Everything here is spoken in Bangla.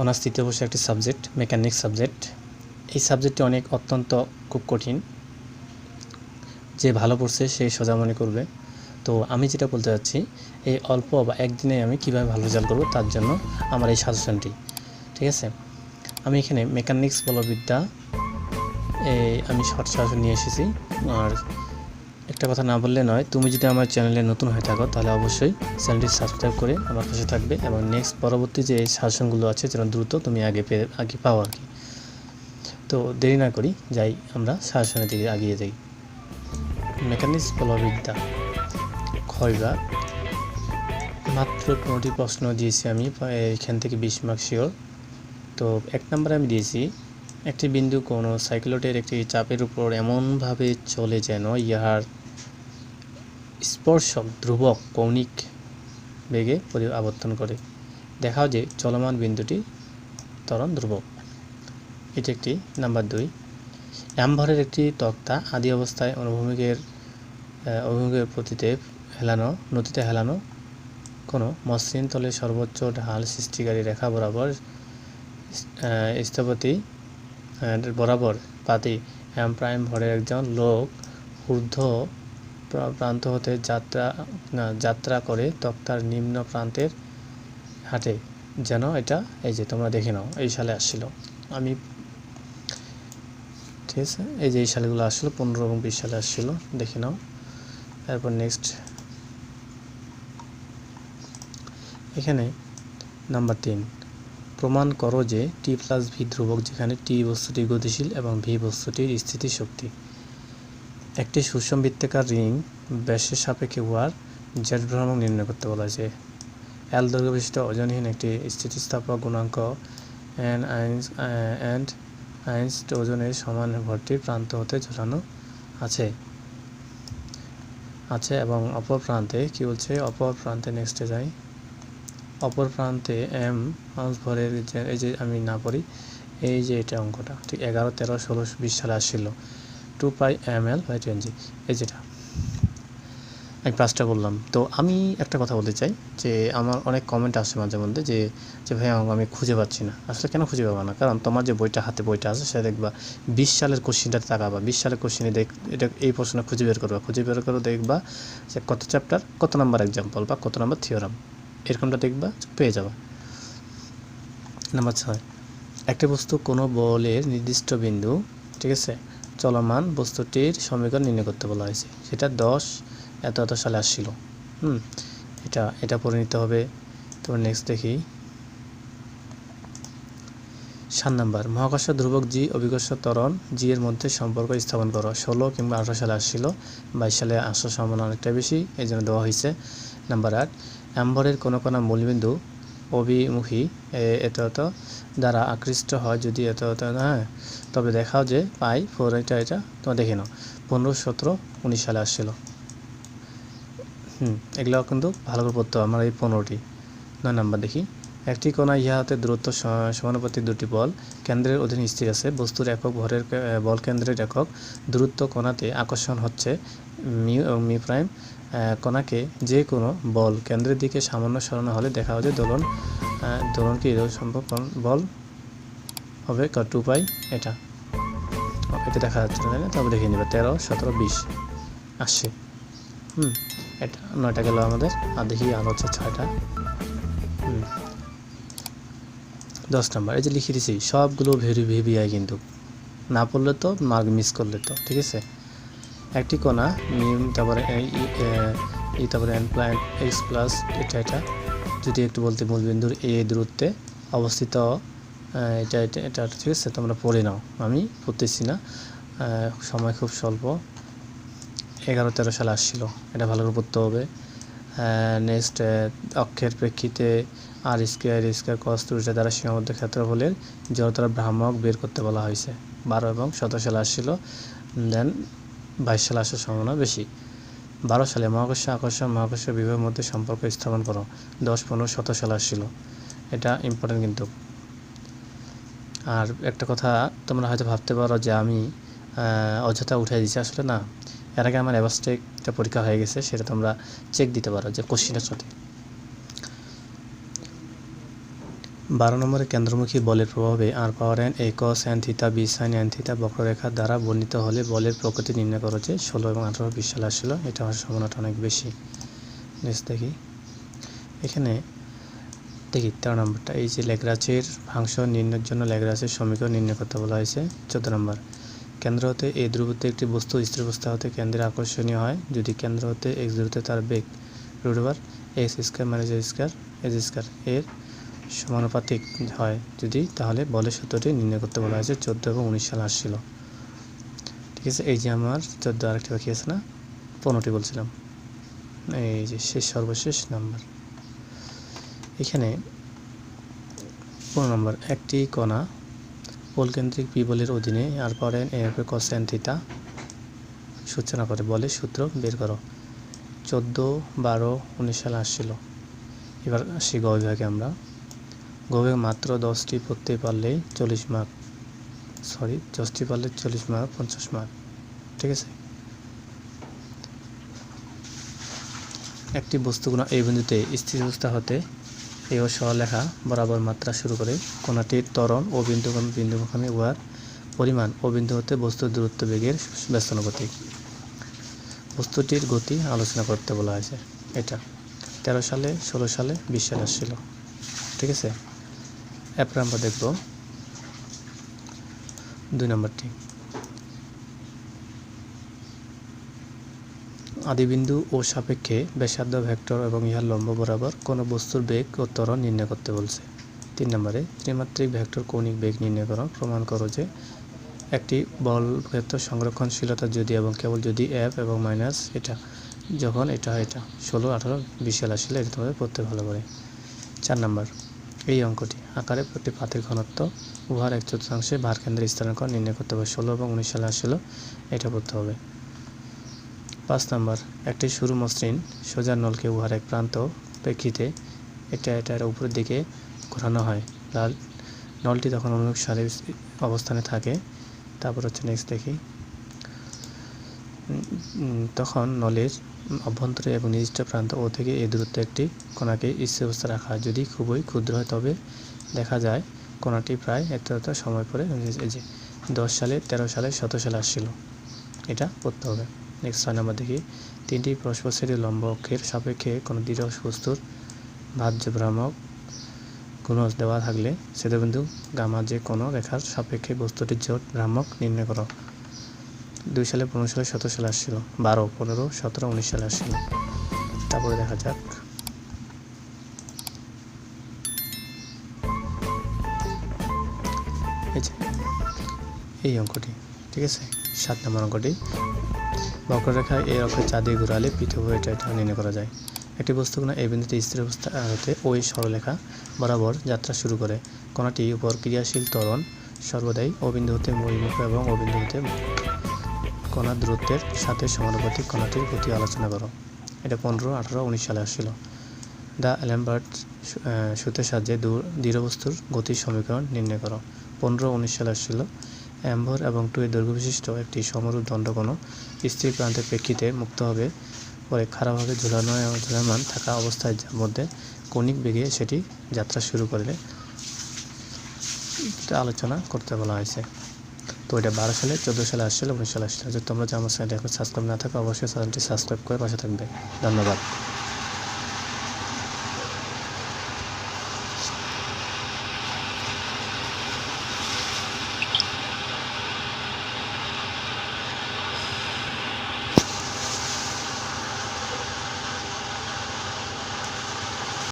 অনার্স তৃতীয় বর্ষের একটি সাবজেক্ট মেকানিক সাবজেক্ট এই সাবজেক্টটি অনেক অত্যন্ত খুব কঠিন। যে ভালো পড়ছে সে সোজা মনে করবে। তো আমি যেটা বলতে চাচ্ছি এই অল্প বা একদিনে আমি কীভাবে ভালো রেজাল্ট করব তার জন্য আমার এই সাজেশনটি ঠিক আছে? আমি এখানে মেকানিক্স বলবিদ্যা, এই আমি শর্ট সাজেশন নিয়ে এসেছি। আর একটা কথা না বললে নয়, তুমি যদি আমার চ্যানেলে নতুন হয়ে থাকো, তাহলে অবশ্যই চ্যানেলটি সাবস্ক্রাইব করে আমার পাশে থাকবে এবং নেক্সট পরবর্তী যে সাজেশনগুলো আছে যেন দ্রুত তুমি আগে পেয়ে, আগে পাও আর কি। তো দেরি না করি, যাই আমরা সাজেশনের দিকে এগিয়ে যাই। মেকানিক্স বলবিদ্যা ক্ষয়বার মাত্র পনেরোটি প্রশ্ন দিয়েছি আমি এখান থেকে বিশ মার্ক শিওর তো এক নম্বরে আমি দিয়েছি, একটি বিন্দু কোনো সাইক্লোটের একটি চাপের উপর এমনভাবে চলে যেন ইহার স্পর্শক ধ্রুবক কৌণিক বেগে আবর্তন করে। দেখাও যে চলমান বিন্দুটি ত্বরণ ধ্রুবক। এটি একটি নাম্বার দুই। অ্যাম্বরের একটি তক্তা আদি অবস্থায় অনুভূমিকের অভিমুখের প্রতিতে হেলানো, নদীতে হেলানো কোনো মসৃণ তলে সর্বোচ্চ ঢাল সৃষ্টিকারী রেখা বরাবর স্থপতি বরাবর পাতি। এম প্রাইম ভরের একজন লোক ঊর্ধ্ব প্রান্ত হতে যাত্রা যাত্রা করে তক্তার নিম্ন প্রান্তের হাটে। যেন এটা, এই যে তোমরা দেখে নাও, এই সালে আসছিল। আমি, ঠিক আছে, এই যে এই সালগুলো আসলো পনেরো এবং বিশ সালে আসছিল, দেখে নাও। তারপর নেক্সট এখানে নাম্বার তিন। প্রমাণ করো যে টি প্লাস ভি ধ্রুবক যেখানে টি বস্তুটি গতিশীল এবং ভি বস্তুটির স্থিতিশক্তি। একটি সুষম বৃত্তাকার রিং ব্যাসের সাপেক্ষে উহার জেড ভ্রমণ নির্ণয় করতে বলা হয়েছে। এল দৈর্ঘ্য বিশিষ্ট ওজনহীন একটি স্থিতিস্থাপক গুণাঙ্ক অ্যান্ড আইন্স অ্যান্ড আইন্স ওজনের সমান ভরটির প্রান্ত হতে ঝোলানো আছে। আছে এবং অপর প্রান্তে কি বলছে? অপর প্রান্তে নেক্সটে যাই। অপর প্রান্তে এম আউন্স ভরের এই যে আমি না পড়ি, এই যে এটা অঙ্কটা, ঠিক এগারো, তেরো, ষোলো, বিশ সালে আসছিল। Two pi M L by twenty এই যেটা। আমি পাঁচটা বললাম। তো আমি একটা কথা বলতে চাই, যে আমার অনেক কমেন্ট আসে মাঝে মধ্যে যে যে ভাই আমি খুঁজে পাচ্ছি না। আসলে কেন খুঁজে পাবো না? কারণ তোমার যে বইটা হাতে বইটা আছে, সেটা দেখবা বিশ সালের কোশ্চিনটা তাকাবা। বিশ সালের কোশ্চিনে দেখ, এটা এই প্রশ্ন খুঁজে বের করবা। খুঁজে বের করে দেখবা যে কত চ্যাপ্টার কত নাম্বার এক্সাম্পল বা কত নাম্বার থিওরাম এরকমটা দেখবা, পেয়ে যাবা। নাম্বার ছয়, একটি বস্তু কোনো বলের নির্দিষ্ট বিন্দু, ঠিক আছে? চলমান বস্তুটির সমীকরণ নির্ণয় করতে বলা হয়েছে। সেটা দশ, এত এত সালে আসছিল। হুম, এটা এটা পড়ে নিতে হবে। তারপর নেক্সট দেখি। সাত নাম্বার মহাকাশ ধ্রুবক জি অভিকর্ষ তরণ জি এর মধ্যে সম্পর্ক স্থাপন করো। ষোলো কিংবা আঠারো সালে আসছিল, বাইশ সালে আসার সম্ভাবনা অনেকটা বেশি এই জন্য দেওয়া হয়েছে। নাম্বার আট, অ্যাম্বরের কোনো কোনো মূলবিন্দু অভিমুখী এত এত দ্বারা আকৃষ্ট হয় যদি এত এত হ্যাঁ। তবে দেখাও যে পাই ফোর এটা এটা, তোমার দেখে নাও। পনেরো, সতেরো, উনিশ সালে আসছিল। হুম এগুলো কিন্তু ভালো করে পড়তে হবে। আমার এই পনেরোটি। নয় নাম্বার দেখি। একটি কণা ইহাতে দূরত্ব সমানুপাতিক দুটি বল। কেন্দ্রের অধীনে স্থির আছে। বস্তুর একক ভরের বল কেন্দ্রের একক দূরত্ব কণাতে আকর্ষণ হচ্ছে মিউ এবং মি প্রাইম। কণাকে যে কোনো বল কেন্দ্রের দিকে সামান্য সরানো হলে দেখা যে দোলন দোলন কি সম্ভব বল? হবে টু পাই, এটা। এটা দেখা যাচ্ছে না, তাই তবে দেখে নেবে, তেরো, সতেরো, বিশ আসছে হুম, এটা নয়টা গেল আমাদের, আর দেখি আর হচ্ছে ছয়টা। হুম। দশ নম্বর, এই যে লিখে দিছি, সবগুলো ভেরি ভিভিআই কিন্তু। না পড়লে তো মার্ক মিস করলে তো, ঠিক আছে? একটি কণা, মিম, তারপরে ই- তারপরে এন প্লাস এক্স প্লাস, এটা এটা। যদি একটু বলতে মূলবিন্দুর এ দূরত্বে অবস্থিত এটা এটা এটা ঠিক আছে, তোমরা পড়ে নাও। আমি পড়তেছি না সময় খুব স্বল্প। এগারো, তেরো সালে আসছিল, এটা ভালো করে পড়তে হবে। নেক্সট অক্ষের প্রেক্ষিতে আর স্কোয়ার স্কোয়ার কস ত্রিভুজের দ্বারা সীমাবদ্ধ ক্ষেত্রফলের জড়তার ভ্রামক বের করতে বলা হয়েছে। বারো এবং সতেরো সালে আসছিল দেন বাইশ সালে আসার সম্ভাবনা বেশি। বারো সালে মহাকর্ষ আকর্ষণ, মহাকর্ষ বিভাগের মধ্যে সম্পর্ক স্থাপন করো। দশ, পনেরো শত সালে আসছিল। এটা ইম্পর্টেন্ট কিন্তু। আর একটা কথা তোমরা হয়তো ভাবতে পারো যে আমি অযথা উঠাই দিচ্ছি আসলে না। এর আগে আমার অ্যাভাস্টেকটা পরীক্ষা হয়ে গেছে, সেটা তোমরা চেক দিতে পারো যে কোশ্চিনের সঠিক বারো নম্বরে কেন্দ্রমুখী বলের প্রভাবে আর power N A cos N theta B sine N theta বক্ররেখা দ্বারা বর্ণিত হলে বলের প্রকৃতি নির্ণয় করো যে ষোলো এবং আঠারো বিশ সালে আসছিল। এটা হওয়ার সম্ভাবনাটা অনেক বেশি। নেক্সট দেখি। এখানে দেখি তেরো নম্বরটা। এই যে লেগরাচের ফাংশন নির্ণয়ের জন্য লেগরাচের সমীকরণ নির্ণয় করতে বলা হয়েছে। চোদ্দ নম্বর। কেন্দ্র হতে এ ধ্রুবতে একটি বস্তু, স্থির অবস্থা হতে কেন্দ্রে আকর্ষণীয় হয়। যদি কেন্দ্র হতে এক্স দূরত্বে তার বেগ root over x square minus square age square এর সমানুপাতিক হয় যদি, তাহলে বলের সূত্রটি নির্ণয় করতে বলা হয়েছে চোদ্দ এবং উনিশ সাল আসছিল। ঠিক আছে, এই যে আমার চোদ্দ আরেকটি বাকি আছে না? পনেরোটি বলছিলাম। এই যে শেষ, সর্বশেষ নাম্বার। এখানে পনেরো নম্বর, একটি কণা পোলকেন্দ্রিক বিবলের অধীনে আর পরে এফ কসেন থিতা সূচনা করে বলে সূত্র বের করো। চোদ্দ, বারো, উনিশ সালে আসছিল। এবার আসি গ বিভাগে আমরা। গ বিভাগে মাত্র দশটি পড়তে পারলেই চল্লিশ মার্ক সরি দশটি পারলে চল্লিশ মার্ক পঞ্চাশ মার্ক ঠিক আছে? একটি বস্তুগুণ এই বিন্দুতে স্থির অবস্থা হতে এই সরলেখা বরাবর মাত্রা শুরু করে কোনটির ত্বরণ ও বিন্দু বিন্দুমুখামী উহার পরিমাণ ও বিন্দু হতে বস্তুর দূরত্ব বেগের ব্যস্তানুপাতিক। বস্তুটির গতি আলোচনা করতে বলা হয়েছে। এটা তেরো সালে, ষোলো সালে, বিশ সালে আসছিল। ঠিক আছে? এরপরে আমরা দেখব। দুই নম্বরটি। আদিবিন্দু ও সাপেক্ষে ব্যাসার্ধ ভেক্টর এবং ইহার লম্ব বরাবর কোনো বস্তুর বেগ ও ত্বরণ নির্ণয় করতে বলছে। তিন নম্বরে, ত্রিমাত্রিক ভেক্টর কৌণিক বেগ নির্ণয় করো। প্রমাণ করো যে একটি বল ভেক্টর সংরক্ষণশীলতা যদি এবং কেবল যদি এফ এবং মাইনাস এটা, যখন এটা এটা, ষোলো, আঠারো, বিশ সাল আসলে এটা তোমাদের পড়তে ভালো করে। চার নম্বর, এই অঙ্কটি। আকারে প্রতি পাতের ঘনত্ব উহার এক চতুর্থাংশে ভার কেন্দ্রের স্থানাঙ্ক নির্ণয় করতে হবে। ষোলো এবং উনিশ সালে আসছিল এটা করতে হবে। পাঁচ নম্বর, একটি সরু মসৃণ সোজা নলকে উহার এক প্রান্ত প্রেক্ষিতে এটা এটার উপরের দিকে ঘোরানো হয়। লাল নলটি তখন অনুরূপ সারি অবস্থানে থাকে। তারপর হচ্ছে নেক্সট দেখি। তখন নলের অভ্যন্তরে এবং নির্দিষ্ট প্রান্ত ও থেকে এই দূরত্বে একটি কণাকে স্থির অবস্থা রাখা যদি খুবই ক্ষুদ্র হয় তবে দেখা যায় কণাটি প্রায় এত এত সময় পরে এই যে দশ সালে, তেরো সালে সতেরো সালে আসছিল। এটা করতে হবে। নেক্সট ছয় নম্বর দেখি। তিনটি পরস্পরসারী লম্ব অক্ষের সাপেক্ষে কোনো দৃঢ় বস্তুর ভাজ্য ভ্রামক গুণজ দেওয়া থাকলে ছেদবিন্দু গামা যে কোনো রেখার সাপেক্ষে বস্তুটির জোট ভ্রামক নির্ণয় করো। দুই সালে, পনেরো সালে সতেরো সালে আসছিল। বারো, পনেরো, সতেরো, উনিশ সালে আসছিল। তারপরে দেখা যাক। এই অঙ্কটি, ঠিক আছে? সাত নম্বর অঙ্কটি। বক্ররেখা এই অক্ষের চাঁদে ঘুরালে পৃথক এটা এটা নির্ণয় করা যায়। একটি বস্তুগুণ এই বিন্দুতে স্থির অবস্থা হতে ওই সরলরেখা বরাবর যাত্রা শুরু করে। কোনটি উপর ক্রিয়াশীল ত্বরণ, সর্বদাই অবিন্দু হতে মহিমুখ এবং অবিন্দু হতে কণার দূরত্বের সাথে সমানুপাতিক কণাটির গতি আলোচনা করো। এটা পনেরো, আঠারো, উনিশ সালে আসছিল। দ্য অ্যালাম্বার্ট সূত্রের সাহায্যে দূর, দৃঢ়বস্তুর গতির সমীকরণ নির্ণয় করো। পনেরো, উনিশ সালে আসছিল। অ্যাম্বর এবং টু এর দৈর্ঘ্য বিশিষ্ট একটি সমরূপ দণ্ডকোণ স্থির প্রান্তের প্রেক্ষিতে মুক্ত হবে। পরে খারাপভাবে ঝুলানো ঝুলামান থাকা অবস্থায় মধ্যে কৌণিক বেগে সেটি যাত্রা শুরু করলে আলোচনা করতে বলা হয়েছে। তো এটা বারো সালে, চোদ্দ সালে আসছিল, উনিশ সালে আসছিল। যদি তোমরা যে আমার চ্যানেলটি এখন সাবস্ক্রাইব না থাকো, অবশ্যই চ্যানেলটি সাবস্ক্রাইব করে পাশে থাকবে। ধন্যবাদ।